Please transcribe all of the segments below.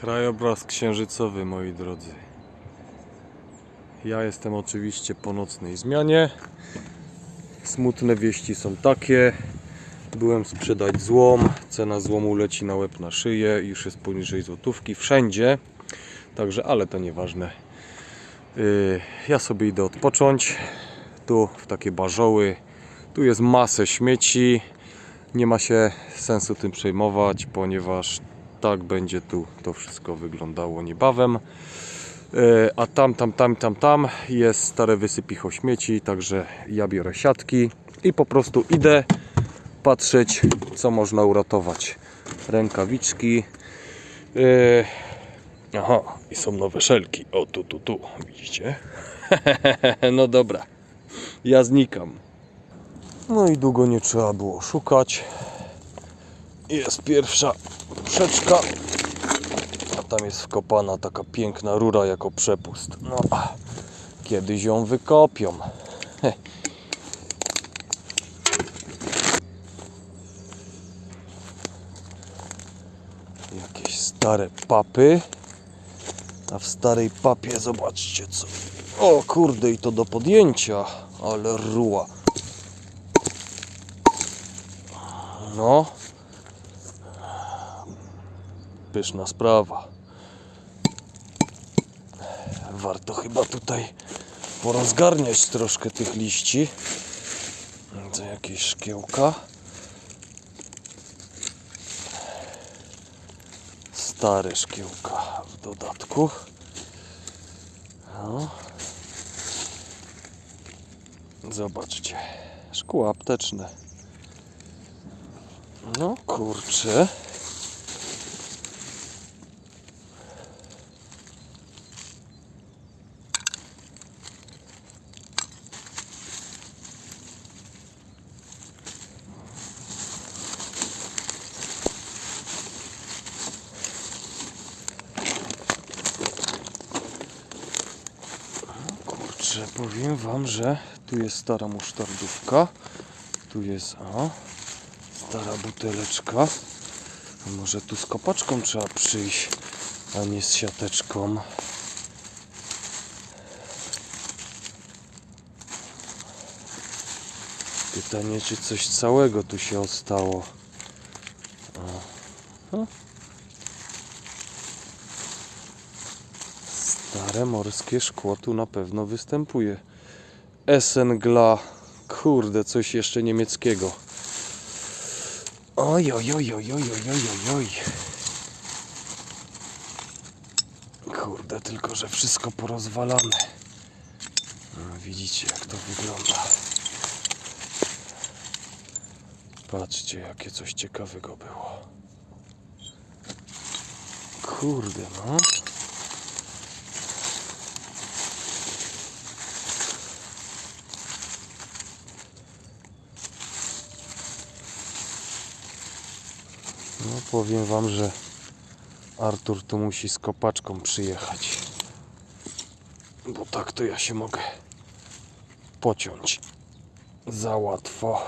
Krajobraz księżycowy, moi drodzy. Ja jestem oczywiście po nocnej zmianie. Smutne wieści są takie. Byłem sprzedać złom. Cena złomu leci na łeb na szyję. Już jest poniżej złotówki. Wszędzie. Także, ale to nieważne. Yy, ja sobie idę odpocząć. Tu w takie barzoły. Tu jest masę śmieci. Nie ma się sensu tym przejmować, ponieważ tak będzie tu to wszystko wyglądało niebawem. E, A tam, tam, tam, tam, tam jest stare wysypicho śmieci, także ja biorę siatki i po prostu idę patrzeć, co można uratować. Rękawiczki. E, Aha, i są nowe szelki. O, tu, tu, tu, widzicie? no dobra, ja znikam. No i długo nie trzeba było szukać. Jest pierwsza przeczka. A tam jest wkopana taka piękna rura jako przepust. No, kiedyś ją wykopią. Heh. Jakieś stare papy. A w starej papie zobaczcie co. O kurde, i to do podjęcia. Ale ruła. No. Pyszna sprawa. Warto chyba tutaj porozgarniać troszkę tych liści. To jakieś szkiełka. Stare szkiełka w dodatku. No. Zobaczcie. Szkło apteczne. No. Kurczę, powiem wam, że tu jest stara musztardówka. Tu jest, o, stara buteleczka. Może tu z kopaczką trzeba przyjść, a nie z siateczką. Pytanie, czy coś całego tu się ostało. O. Stare morskie szkło tu na pewno występuje. Essengla. Kurde, coś jeszcze niemieckiego. Oj, oj, oj, oj, oj, oj, oj, oj. Kurde, tylko że wszystko porozwalane. No, widzicie, jak to wygląda. Patrzcie, jakie coś ciekawego było. Kurde, no. Powiem wam, że Artur tu musi z kopaczką przyjechać. Bo tak to ja się mogę pociąć za łatwo.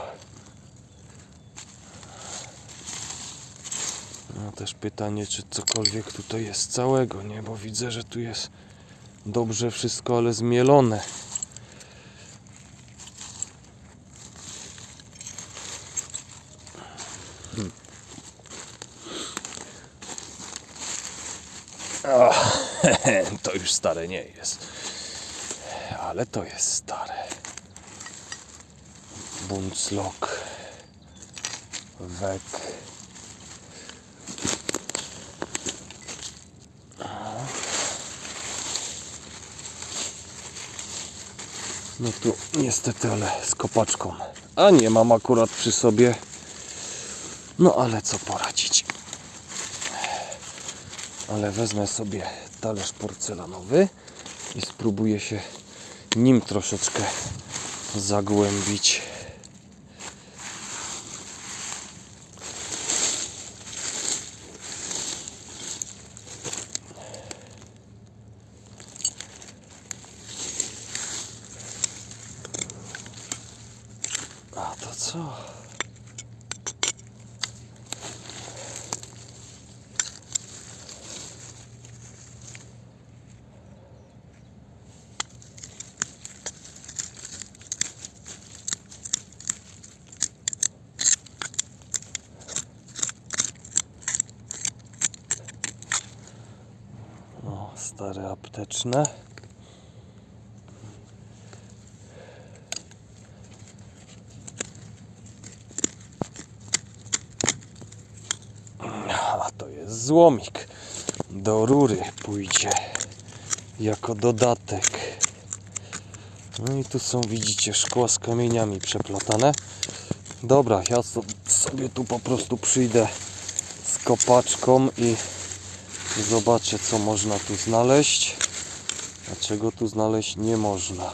No też pytanie, czy cokolwiek tutaj jest całego, nie? Bo widzę, że tu jest dobrze wszystko, ale zmielone. To już stare nie jest. Ale to jest stare. Bundzlok. Wek. No tu niestety, ale z kopaczką. A nie mam akurat przy sobie. No ale co poradzić. Ale wezmę sobie talerz porcelanowy i spróbuję się nim troszeczkę zagłębić. A to co? stare apteczne. A to jest złomik. Do rury pójdzie jako dodatek. No i tu są, widzicie, szkła z kamieniami przeplatane. Dobra, ja so- sobie tu po prostu przyjdę z kopaczką i zobaczę, co można tu znaleźć, a czego tu znaleźć nie można.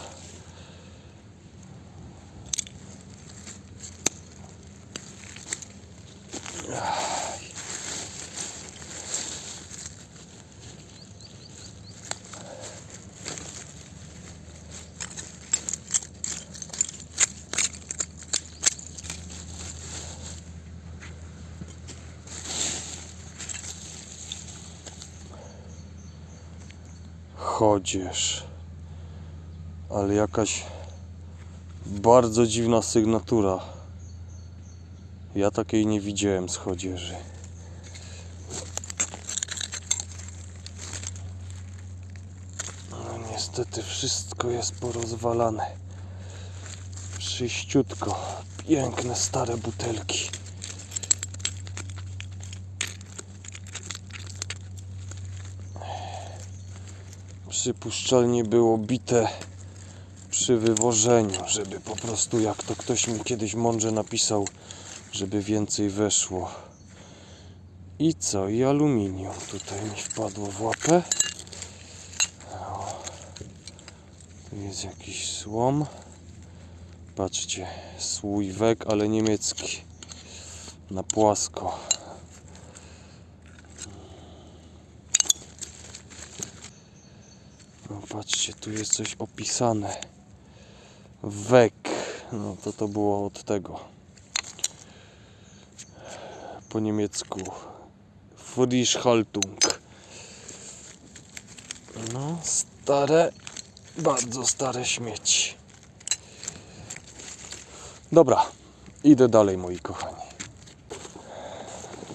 Chodzież. Ale jakaś bardzo dziwna sygnatura. Ja takiej nie widziałem z chodzieży. No niestety wszystko jest porozwalane. Czyściutko. Piękne stare butelki. Przypuszczalnie było bite przy wywożeniu, żeby po prostu jak to ktoś mi kiedyś mądrze napisał, żeby więcej weszło. I co? I aluminium tutaj mi wpadło w łapę. O. Tu jest jakiś słom. Patrzcie, słójwek, ale niemiecki. Na płasko. Patrzcie, tu jest coś opisane. Wek. No to to było od tego. Po niemiecku. Frischhaltung. No, stare, bardzo stare śmieci. Dobra, idę dalej, moi kochani.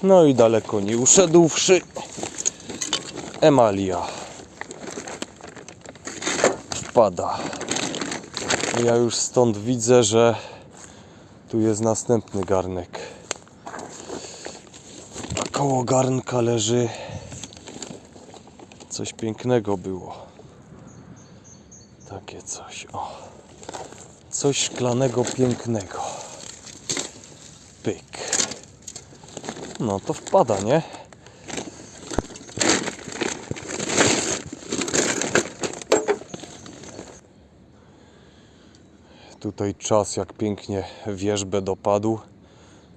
No i daleko nie uszedłszy. Emalia wpada. Ja już stąd widzę, że tu jest następny garnek. A koło garnka leży coś pięknego było. Takie coś, o. Coś szklanego pięknego. Pyk. No to wpada, nie? Tutaj czas jak pięknie wierzbę dopadł.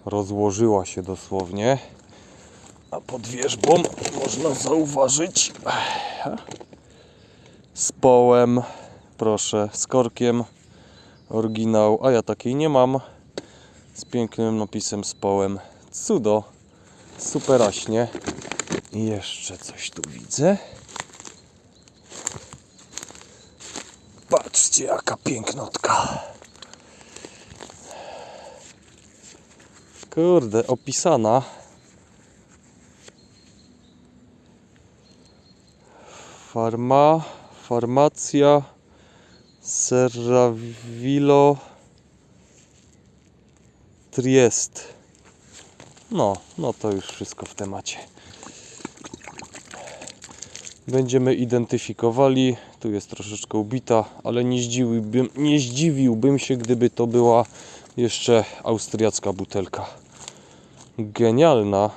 Rozłożyła się dosłownie. A pod wierzbą można zauważyć z połem, proszę, z korkiem oryginał, a ja takiej nie mam. Z pięknym napisem z połem. Cudo, superaśnie. I jeszcze coś tu widzę. Patrzcie jaka pięknotka. Kurde, opisana. Farma, farmacja Serravilo Triest. No, no to już wszystko w temacie. Będziemy identyfikowali. Tu jest troszeczkę ubita, ale nie zdziwiłbym, nie zdziwiłbym się, gdyby to była jeszcze austriacka butelka. Genialna.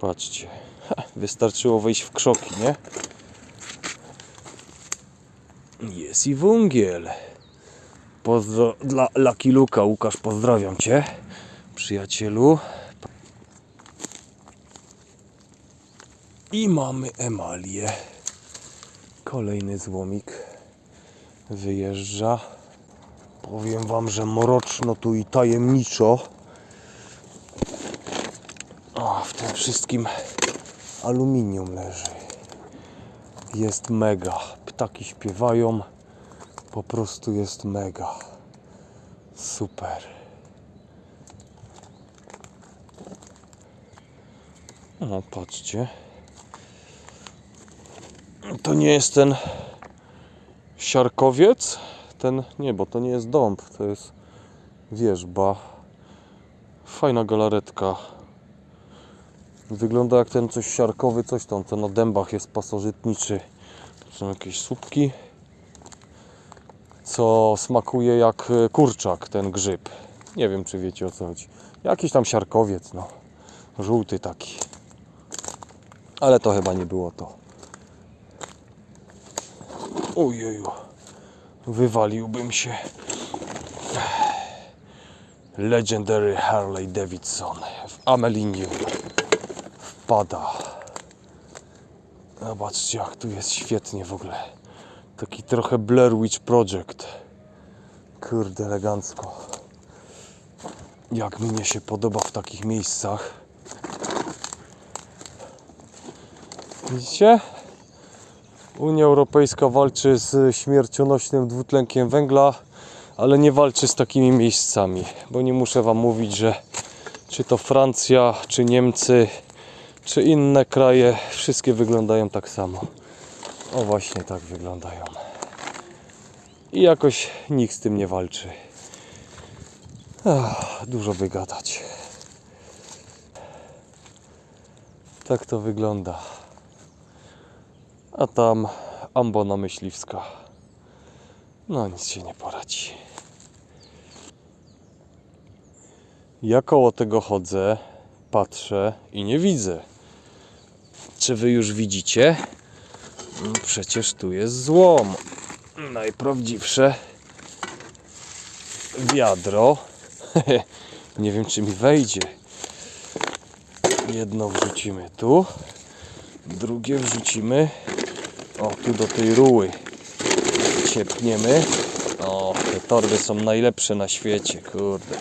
Patrzcie. Wystarczyło wejść w krzoki, nie? Jest i węgiel. Pozdro dla Lucky Luka. Łukasz, pozdrawiam Cię, przyjacielu. I mamy emalię. Kolejny złomik wyjeżdża. Powiem Wam, że mroczno tu i tajemniczo. O, w tym wszystkim aluminium leży. Jest mega. Ptaki śpiewają. Po prostu jest mega. Super. No, patrzcie. To nie jest ten siarkowiec? Ten, nie, bo to nie jest dąb, to jest wierzba. Fajna galaretka. Wygląda jak ten coś siarkowy, coś tam, co na dębach jest pasożytniczy. To są jakieś słupki, co smakuje jak e, kurczak, ten grzyb. Nie wiem, czy wiecie o co chodzi. Jakiś tam siarkowiec, no. Żółty taki. Ale to chyba nie było to. Ojeju. Wywaliłbym się. Legendary Harley Davidson w Amelinium wpada. Zobaczcie jak tu jest świetnie w ogóle. Taki trochę Blair Witch Project. Kurde, elegancko. Jak mnie się podoba w takich miejscach. Widzicie? Unia Europejska walczy z śmiercionośnym dwutlenkiem węgla, ale nie walczy z takimi miejscami, bo nie muszę Wam mówić, że czy to Francja, czy Niemcy, czy inne kraje, wszystkie wyglądają tak samo. O właśnie tak wyglądają. I jakoś nikt z tym nie walczy. Ach, dużo by gadać. Tak to wygląda. A tam ambona myśliwska. No nic się nie poradzi. Ja koło tego chodzę, patrzę i nie widzę. Czy wy już widzicie? No Przecież tu jest złom. Najprawdziwsze wiadro. nie wiem czy mi wejdzie. Jedno wrzucimy tu, drugie wrzucimy o tu do tej ruły. Ciepniemy. O, te torby są najlepsze na świecie, kurde.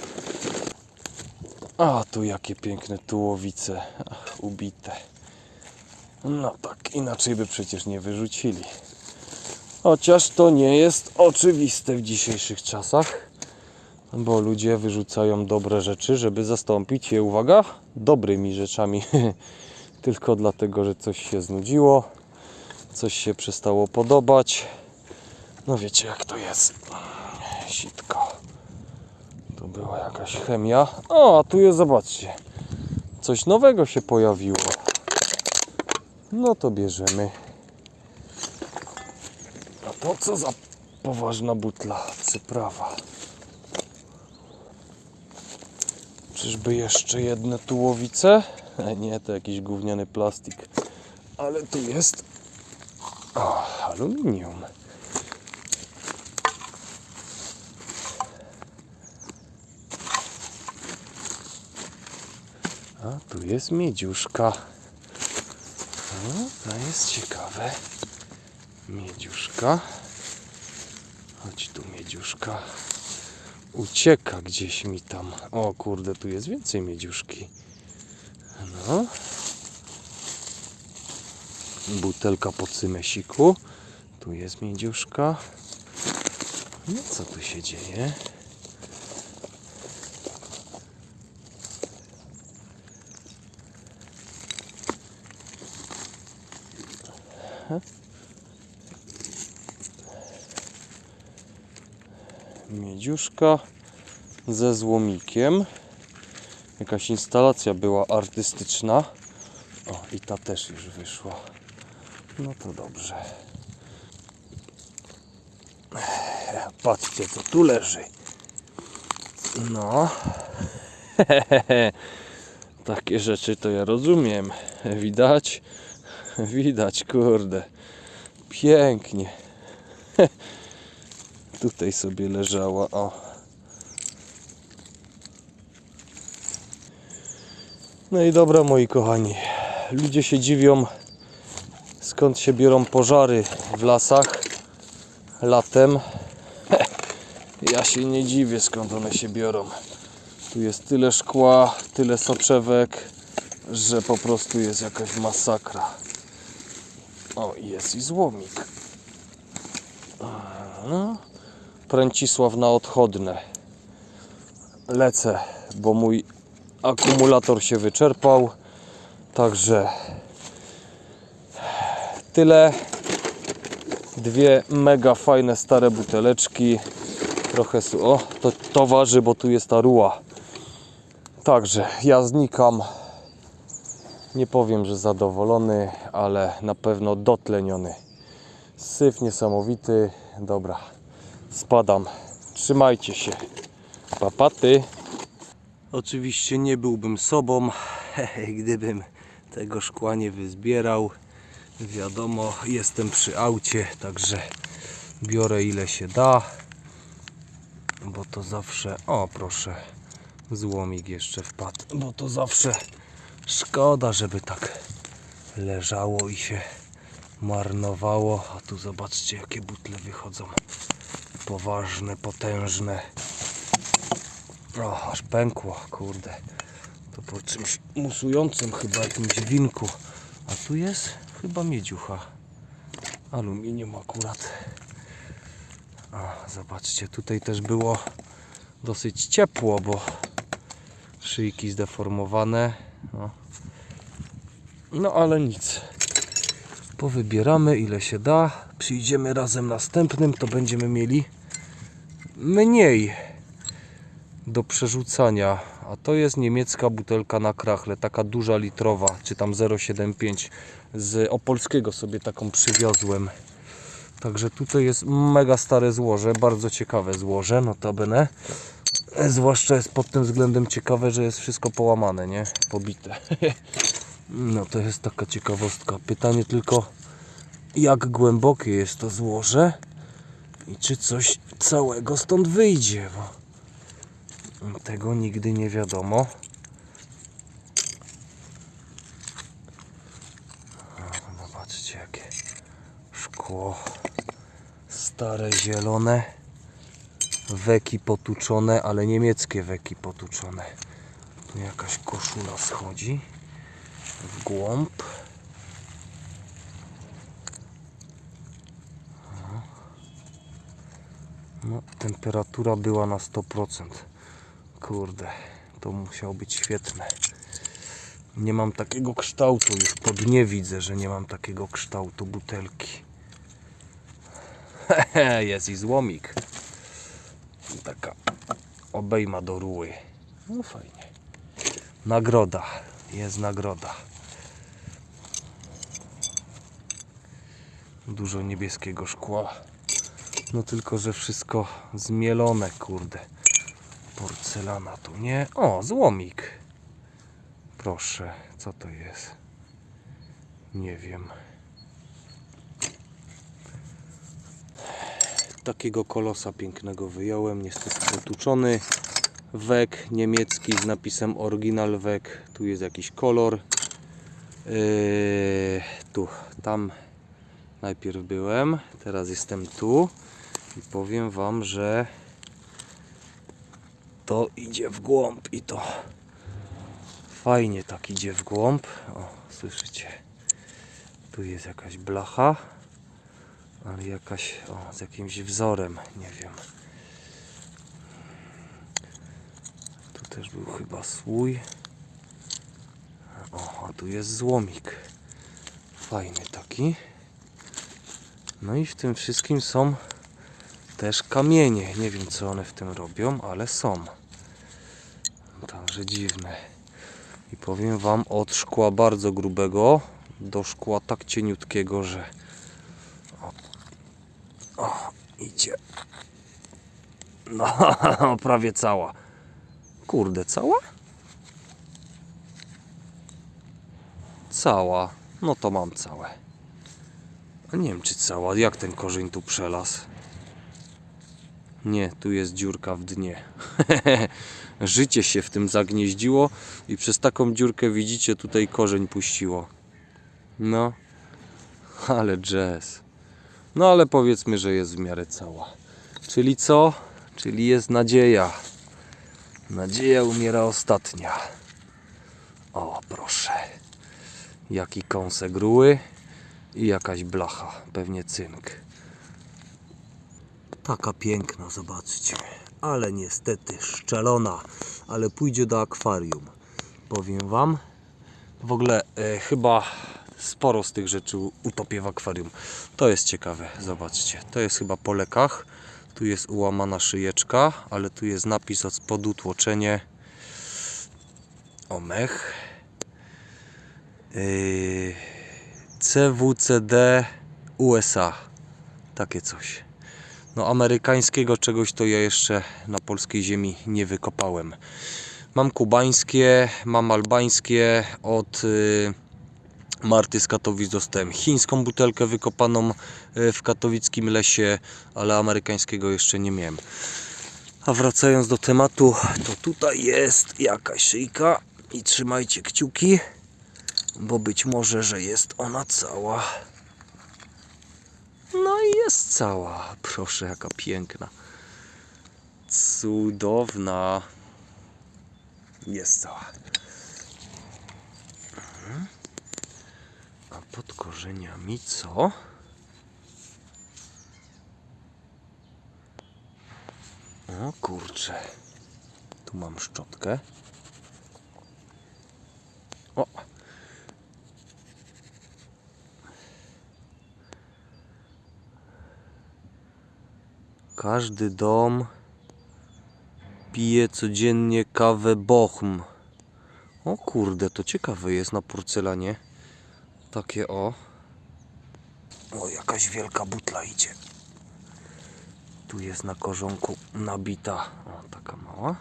A tu jakie piękne tułowice. Ach, ubite. No tak, inaczej by przecież nie wyrzucili. Chociaż to nie jest oczywiste w dzisiejszych czasach, bo ludzie wyrzucają dobre rzeczy, żeby zastąpić je, uwaga, dobrymi rzeczami. Tylko dlatego, że coś się znudziło, coś się przestało podobać. No wiecie jak to jest. Sitko. Tu była jakaś chemia. O, a tu jest, zobaczcie. Coś nowego się pojawiło. No to bierzemy. A to co za poważna butla, przyprawa. Czyżby jeszcze jedne tułowice? E, Nie, to jakiś gówniany plastik. Ale tu jest o, aluminium. A tu jest miedziuszka. O, to jest ciekawe. Miedziuszka. Chodź tu, miedziuszka. Ucieka gdzieś mi tam. O kurde, tu jest więcej miedziuszki. No. Butelka po cymesiku. Tu jest miedziuszka. No co tu się dzieje? Miedziuszka ze złomikiem. Jakaś instalacja była artystyczna. O, i ta też już wyszła. No to dobrze. Patrzcie, co tu leży. No. Takie rzeczy to ja rozumiem. Widać? Widać, kurde. Pięknie. Tutaj sobie leżała, o. No i dobra, moi kochani. Ludzie się dziwią, skąd się biorą pożary w lasach latem. Ja się nie dziwię, skąd one się biorą. Tu jest tyle szkła, tyle soczewek, że po prostu jest jakaś masakra. O, jest i złomik. No. Pręcisław na odchodne. Lecę, bo mój akumulator się wyczerpał. Także tyle. Dwie mega fajne stare buteleczki. Trochę su- o, to, waży, bo tu jest ta ruła. Także ja znikam. Nie powiem, że zadowolony, ale na pewno dotleniony. Syf niesamowity. Dobra, spadam. Trzymajcie się. Papaty. Oczywiście nie byłbym sobą, gdybym tego szkła nie wyzbierał. Wiadomo, jestem przy aucie, także biorę ile się da. Bo to zawsze. O, proszę, złomik jeszcze wpadł. Bo to zawsze szkoda, żeby tak leżało i się marnowało. A tu zobaczcie, jakie butle wychodzą. Poważne, potężne. O, aż pękło, kurde. To po czymś musującym chyba jakimś winku. A tu jest chyba miedziucha. Aluminium akurat. A, zobaczcie, tutaj też było dosyć ciepło, bo szyjki zdeformowane. No, no ale nic. Powybieramy ile się da. Przyjdziemy razem następnym, to będziemy mieli mniej do przerzucania. A to jest niemiecka butelka na krachle, taka duża litrowa, czy tam 0,75 z Opolskiego sobie taką przywiozłem. Także tutaj jest mega stare złoże, bardzo ciekawe złoże, notabene. Zwłaszcza jest pod tym względem ciekawe, że jest wszystko połamane, nie? Pobite. No to jest taka ciekawostka. Pytanie tylko, jak głębokie jest to złoże i czy coś całego stąd wyjdzie, bo tego nigdy nie wiadomo. Zobaczcie jakie szkło stare, zielone weki potuczone, ale niemieckie weki potuczone. Tu jakaś koszula schodzi w głąb. No, temperatura była na 100%. Kurde, to musiało być świetne. Nie mam takiego kształtu, już po dnie widzę, że nie mam takiego kształtu butelki. Jest i złomik. Taka obejma do ruły. No fajnie. Nagroda. Jest nagroda. Dużo niebieskiego szkła. No tylko, że wszystko zmielone, kurde. Porcelana tu nie. O, złomik. Proszę, co to jest? Nie wiem. Takiego kolosa pięknego wyjąłem, niestety potuczony. Wek niemiecki z napisem Original Wek. Tu jest jakiś kolor. Yy, tu, tam najpierw byłem, teraz jestem tu i powiem Wam, że to idzie w głąb i to fajnie tak idzie w głąb. O, słyszycie? Tu jest jakaś blacha, ale jakaś o, z jakimś wzorem, nie wiem. Tu też był chyba słój. O, a tu jest złomik. Fajny taki. No i w tym wszystkim są też kamienie. Nie wiem co one w tym robią, ale są. Także dziwne. I powiem Wam od szkła bardzo grubego do szkła tak cieniutkiego, że o, o idzie. No, prawie cała. Kurde, cała? Cała. No to mam całe. A nie wiem czy cała. Jak ten korzeń tu przelazł? Nie, tu jest dziurka w dnie. Życie się w tym zagnieździło i przez taką dziurkę widzicie tutaj korzeń puściło. No, ale jazz. No ale powiedzmy, że jest w miarę cała. Czyli co? Czyli jest nadzieja. Nadzieja umiera ostatnia. O, proszę. Jaki kąsek ruły i jakaś blacha, pewnie cynk. Taka piękna, zobaczcie. Ale niestety szczelona, ale pójdzie do akwarium. Powiem wam. W ogóle e, chyba sporo z tych rzeczy utopię w akwarium. To jest ciekawe, zobaczcie. To jest chyba po lekach. Tu jest ułamana szyjeczka, ale tu jest napis od spodu tłoczenie o mech. Yy, CWCD USA. Takie coś. No amerykańskiego czegoś to ja jeszcze na polskiej ziemi nie wykopałem. Mam kubańskie, mam albańskie od y, Marty z Katowic dostałem chińską butelkę wykopaną y, w katowickim lesie, ale amerykańskiego jeszcze nie miałem. A wracając do tematu, to tutaj jest jakaś szyjka i trzymajcie kciuki, bo być może, że jest ona cała. No i jest cała. Proszę, jaka piękna. Cudowna. Jest cała. Mhm. A pod korzeniami co? O kurczę. Tu mam szczotkę. O. Każdy dom pije codziennie kawę Bochum. O kurde, to ciekawe jest na porcelanie. Takie o. O, jakaś wielka butla idzie. Tu jest na korzonku nabita. O, taka mała.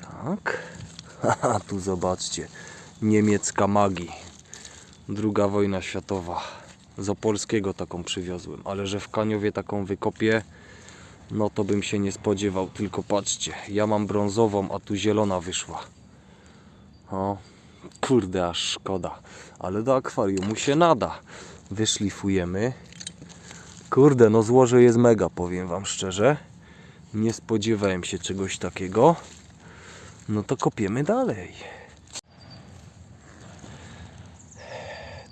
Tak. Haha, tu zobaczcie. Niemiecka magii. Druga wojna światowa. Z Opolskiego taką przywiozłem. Ale że w Kaniowie taką wykopię, no to bym się nie spodziewał. Tylko patrzcie, ja mam brązową, a tu zielona wyszła. O, kurde, aż szkoda. Ale do akwariumu się nada. Wyszlifujemy. Kurde, no złoże jest mega, powiem Wam szczerze. Nie spodziewałem się czegoś takiego. No to kopiemy dalej.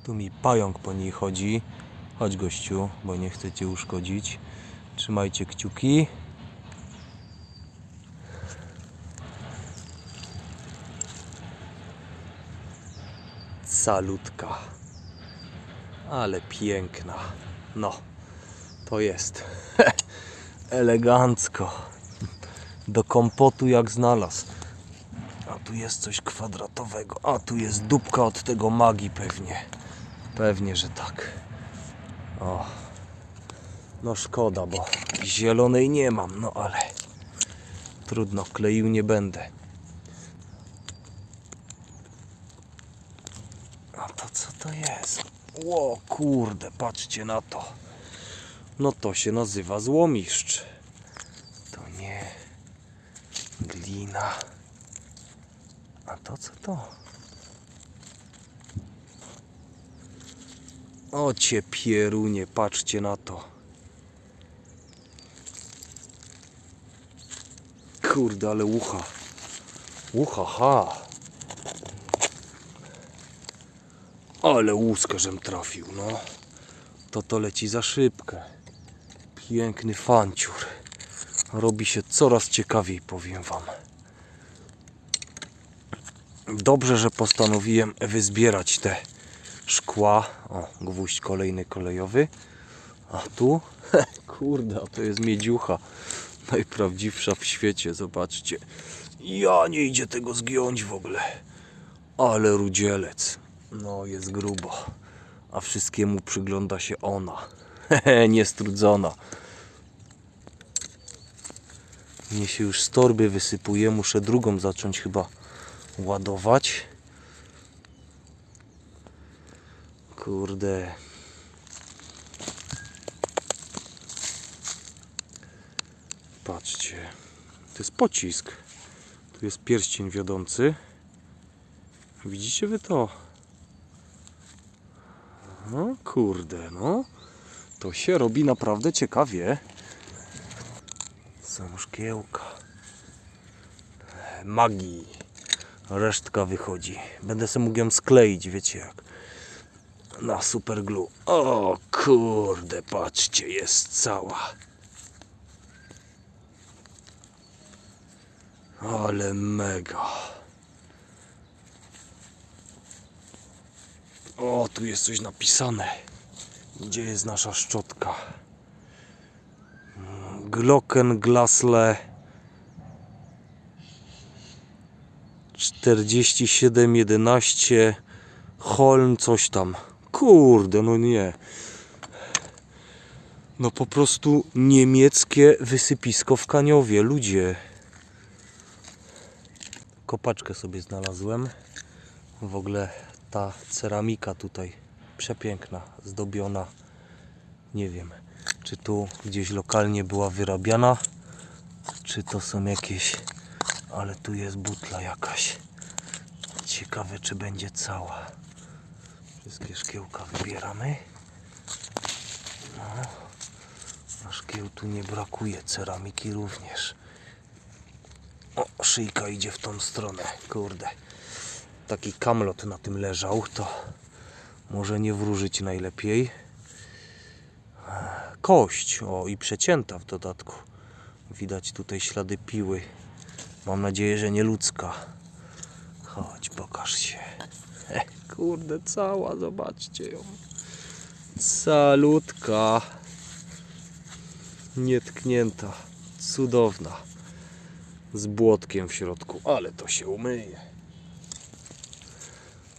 Tu mi pająk po niej chodzi. Chodź gościu, bo nie chcę Cię uszkodzić. Trzymajcie kciuki. Salutka. Ale piękna. No, to jest elegancko. Do kompotu jak znalazł. A tu jest coś kwadratowego. A tu jest dupka od tego magii pewnie. Pewnie, że tak. O. No szkoda, bo zielonej nie mam, no ale trudno, kleił nie będę. A to co to jest? O kurde, patrzcie na to. No to się nazywa złomiszcz. To nie glina. A to co to? O cię pierunie, patrzcie na to. Kurde, ale ucha. Ucha, ha. Ale łuskę, żem trafił, no. To to leci za szybkę. Piękny fanciur. Robi się coraz ciekawiej, powiem wam. Dobrze, że postanowiłem wyzbierać te szkła. O, gwóźdź kolejny kolejowy. A tu? Kurde, to jest miedziucha. Najprawdziwsza w świecie, zobaczcie. Ja nie idzie tego zgiąć w ogóle. Ale rudzielec. No, jest grubo. A wszystkiemu przygląda się ona. Niestrudzona. Mnie się już z torby wysypuje. Muszę drugą zacząć chyba ładować. Kurde. Patrzcie. To jest pocisk. Tu jest pierścień wiodący. Widzicie wy to? No kurde, no. To się robi naprawdę ciekawie. Są szkiełka. Magii. Resztka wychodzi. Będę sobie mógł ją skleić, wiecie jak. Na super glue. O kurde, patrzcie, jest cała. Ale mega. O, tu jest coś napisane. Gdzie jest nasza szczotka? Mm, Glockenglasle 4711 Holm coś tam. Kurde, no nie. No po prostu niemieckie wysypisko w Kaniowie, ludzie. Kopaczkę sobie znalazłem. W ogóle ta ceramika tutaj przepiękna, zdobiona. Nie wiem, czy tu gdzieś lokalnie była wyrabiana, czy to są jakieś, ale tu jest butla jakaś. Ciekawe, czy będzie cała. Wszystkie szkiełka wybieramy. No, a szkieł tu nie brakuje, ceramiki również. O, szyjka idzie w tą stronę, kurde. Taki kamlot na tym leżał, to może nie wróżyć najlepiej. Kość, o i przecięta w dodatku. Widać tutaj ślady piły. Mam nadzieję, że nie ludzka. Chodź, pokaż się. He, kurde, cała, zobaczcie ją. Salutka. Nietknięta. Cudowna. Z błotkiem w środku, ale to się umyje.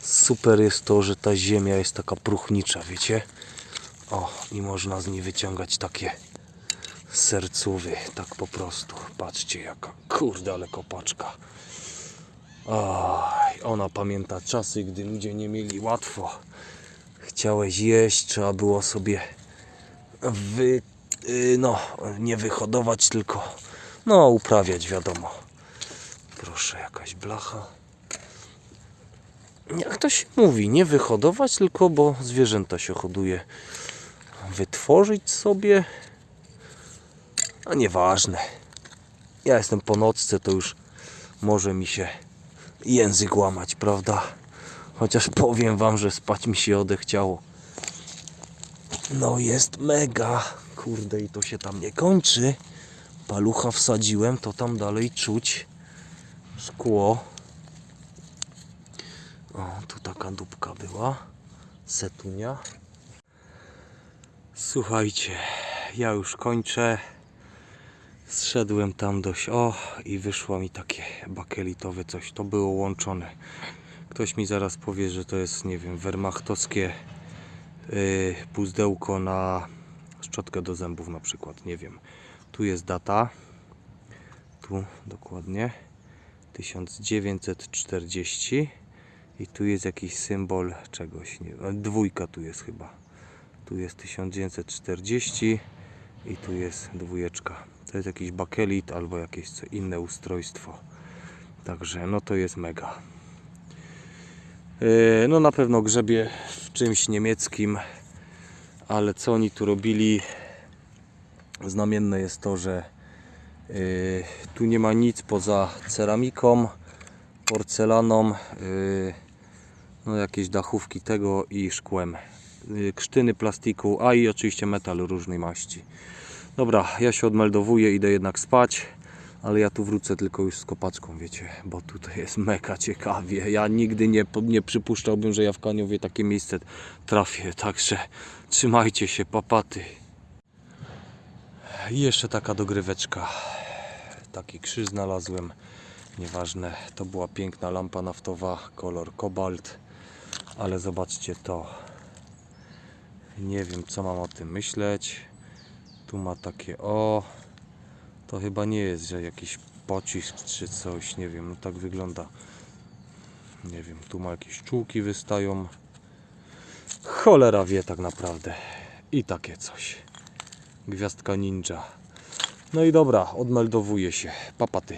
Super jest to, że ta ziemia jest taka próchnicza, wiecie? O, i można z niej wyciągać takie sercówy, tak po prostu. Patrzcie jaka, kurde, ale kopaczka. Oj, ona pamięta czasy, gdy ludzie nie mieli łatwo. Chciałeś jeść, trzeba było sobie wy, y, no, nie wyhodować, tylko no, uprawiać, wiadomo. Proszę, jakaś blacha. Jak to się mówi, nie wyhodować, tylko bo zwierzęta się hoduje. Wytworzyć sobie, a nieważne. Ja jestem po nocce, to już może mi się język łamać, prawda? Chociaż powiem wam, że spać mi się odechciało. No jest mega. Kurde, i to się tam nie kończy. Palucha wsadziłem, to tam dalej czuć szkło. O, tu taka dupka była. Setunia. Słuchajcie, ja już kończę. Zszedłem tam dość, o, i wyszło mi takie bakelitowe coś. To było łączone. Ktoś mi zaraz powie, że to jest, nie wiem, wermachtowskie yy, puzdełko na szczotkę do zębów na przykład, nie wiem. Tu jest data. Tu dokładnie. 1940 i tu jest jakiś symbol czegoś, nie dwójka tu jest chyba. Tu jest 1940 i tu jest dwójeczka. To jest jakiś bakelit albo jakieś co inne ustrojstwo. Także no to jest mega. Yy, No na pewno grzebie w czymś niemieckim, ale co oni tu robili? Znamienne jest to, że yy, tu nie ma nic poza ceramiką, porcelaną, yy, no jakieś dachówki tego i szkłem. Yy, Krztyny plastiku, a i oczywiście metal różnej maści. Dobra, ja się odmeldowuję, idę jednak spać, ale ja tu wrócę tylko już z kopaczką, wiecie, bo tutaj jest mega ciekawie. Ja nigdy nie, nie przypuszczałbym, że ja w Kaniowie takie miejsce trafię, także trzymajcie się, papaty. I jeszcze taka dogryweczka. Taki krzyż znalazłem. Nieważne, to była piękna lampa naftowa, kolor kobalt, ale zobaczcie to. Nie wiem, co mam o tym myśleć. Tu ma takie o. To chyba nie jest, że jakiś pocisk czy coś, nie wiem, no tak wygląda. Nie wiem, tu ma jakieś czułki wystają. Cholera wie tak naprawdę. I takie coś. Gwiazdka ninja. No i dobra, odmeldowuję się. Papaty.